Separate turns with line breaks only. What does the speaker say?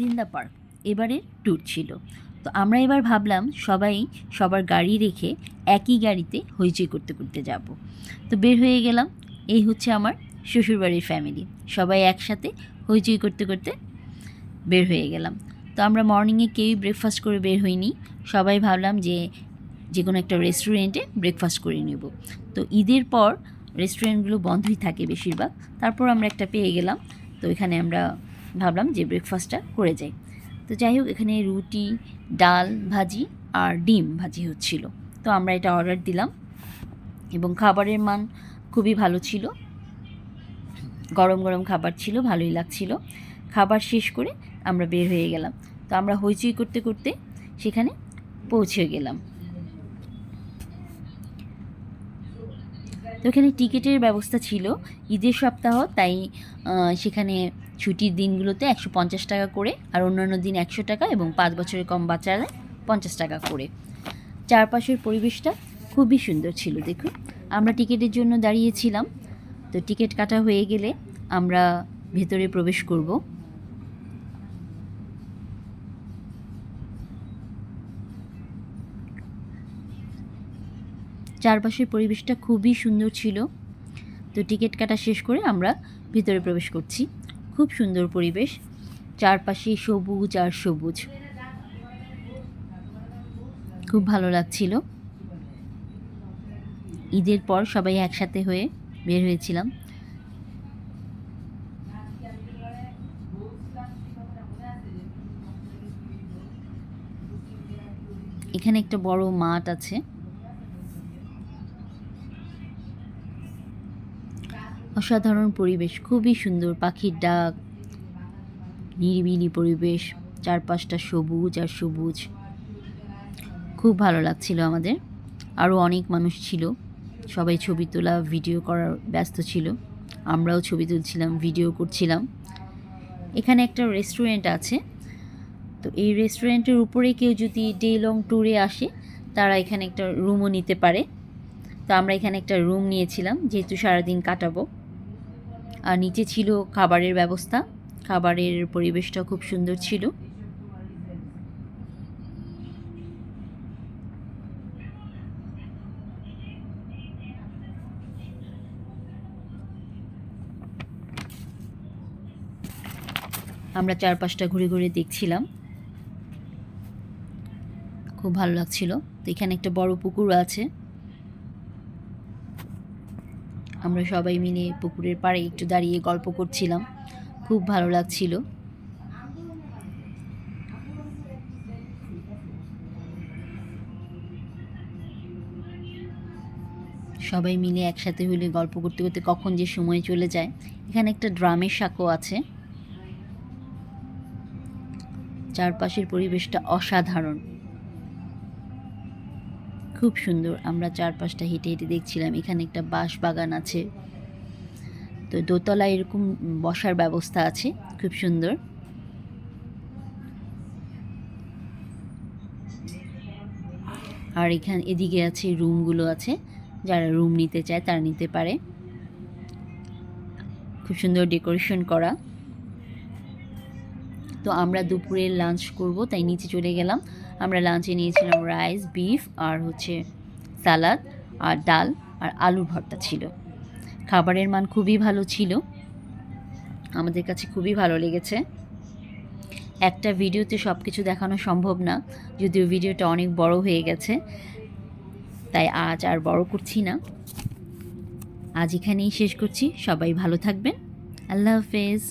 জিন্দা পার্ক। এবারের ট্যুর ছিল। তো আমরা এবার ভাবলাম সবাই সবার গাড়ি রেখে একই গাড়িতে হইচই করতে করতে যাব। তো বের হয়ে গেলাম। এই হচ্ছে আমার শ্বশুরবাড়ির ফ্যামিলি সবাই একসাথে হইচই করতে করতে বের হয়ে গেলাম। তো আমরা মর্নিংয়ে কেউই ব্রেকফাস্ট করে বের হইনি। সবাই ভাবলাম যে যে কোনো একটা রেস্টুরেন্টে ব্রেকফাস্ট করে নেব। তো ঈদের পর রেস্টুরেন্টগুলো বন্ধই থাকে বেশিরভাগ। তারপর আমরা একটা পেয়ে গেলাম। তো এখানে আমরা ভাবলাম যে ব্রেকফাস্টটা করে যাই। তো যাই হোক, এখানে রুটি, ডাল, ভাজি আর ডিম ভাজি হচ্ছিল। তো আমরা এটা অর্ডার দিলাম এবং খাবারের মান খুবই ভালো ছিল। গরম গরম খাবার ছিল, ভালোই লাগছিল। খাবার শেষ করে আমরা বের হয়ে গেলাম। তো আমরা হইচই করতে করতে সেখানে পৌঁছে গেলাম। তো এখানে টিকিটের ব্যবস্থা ছিল। ঈদের সপ্তাহ, তাই সেখানে ছুটির দিনগুলোতে একশো পঞ্চাশ টাকা করে আর অন্যান্য দিন একশো টাকা এবং পাঁচ বছরের কম বাচ্চারা পঞ্চাশ টাকা করে। চারপাশের পরিবেশটা খুবই সুন্দর ছিল, দেখুন। আমরা টিকিটের জন্য দাঁড়িয়েছিলাম। তো টিকিট কাটা হয়ে গেলে আমরা ভেতরে প্রবেশ করব। চারপাশের পরিবেশটা খুবই সুন্দর ছিল। তো টিকিট কাটা শেষ করে আমরা ভিতরে প্রবেশ করছি। খুব সুন্দর পরিবেশ। চারপাশে সবুজ আর সবুজ। খুব ভালো লাগছিল। ঈদের পর সবাই একসাথে হয়ে বের হয়েছিলাম। এখানে একটা বড় মাঠ আছে। অসাধারণ পরিবেশ, খুবই সুন্দর পাখির ডাক, নিরিবিলি পরিবেশ, চারপাশটা সবুজ আর সবুজ। খুব ভালো লাগছিল আমাদের। আরও অনেক মানুষ ছিল। সবাই ছবি তোলা, ভিডিও করার ব্যস্ত ছিল। আমরাও ছবি তুলছিলাম, ভিডিও করছিলাম। এখানে একটা রেস্টুরেন্ট আছে। তো এই রেস্টুরেন্টের উপরে কেউ যদি ডে লং ট্যুরে আসে, তারা এখানে একটা রুমও নিতে পারে। তো আমরা এখানে একটা রুম নিয়েছিলাম, যেহেতু সারাদিন কাটাবো। আর নিচে ছিল খাবারের ব্যবস্থা। খাবারের পরিবেশটা খুব সুন্দর ছিল। আমরা চারপাশটা ঘুরে ঘুরে দেখছিলাম। খুব ভালো লাগছিল। তো এখানে একটা বড় পুকুর আছে। আমরা সবাই মিলে পুকুরের পাড়ে একটু দাঁড়িয়ে গল্প করছিলাম। খুব ভালো লাগছিল। সবাই মিলে একসাথে হলে গল্প করতে করতে কখন যে সময় চলে যায়। এখানে একটা ড্রামের সাঁকো আছে। চারপাশের পরিবেশটা অসাধারণ। খুব সুন্দর। আমরা চারপাশটা হেঁটে হেঁটে দেখছিলাম, এখানে একটা বাঁশ বাগান আছে। তো দোতলায় এরকম বসার ব্যবস্থা আছে, খুব সুন্দর। আর এখানে, এদিকে আছে রুমগুলো আছে, যারা রুম নিতে চায় তারা নিতে পারে। খুব সুন্দর ডেকোরেশন করা। তো আমরা দুপুরে লাঞ্চ করব, তাই নিচে চলে গেলাম। আমরা লাঞ্চে নিয়েছিলাম রাইস বিফ আর হচ্ছে সালাদ আর ডাল আর আলুর ভর্তা ছিল। খাবারের মান খুবই ভালো ছিল। আমাদের কাছে খুবই ভালো লেগেছে। একটা ভিডিওতে সব কিছু দেখানো সম্ভব না, যদিও ভিডিওটা অনেক বড় হয়ে গেছে। তাই আজ আর বড় করছি না। আজ এখানেই শেষ করছি। সবাই ভালো থাকবেন। আল্লাহ হাফেজ।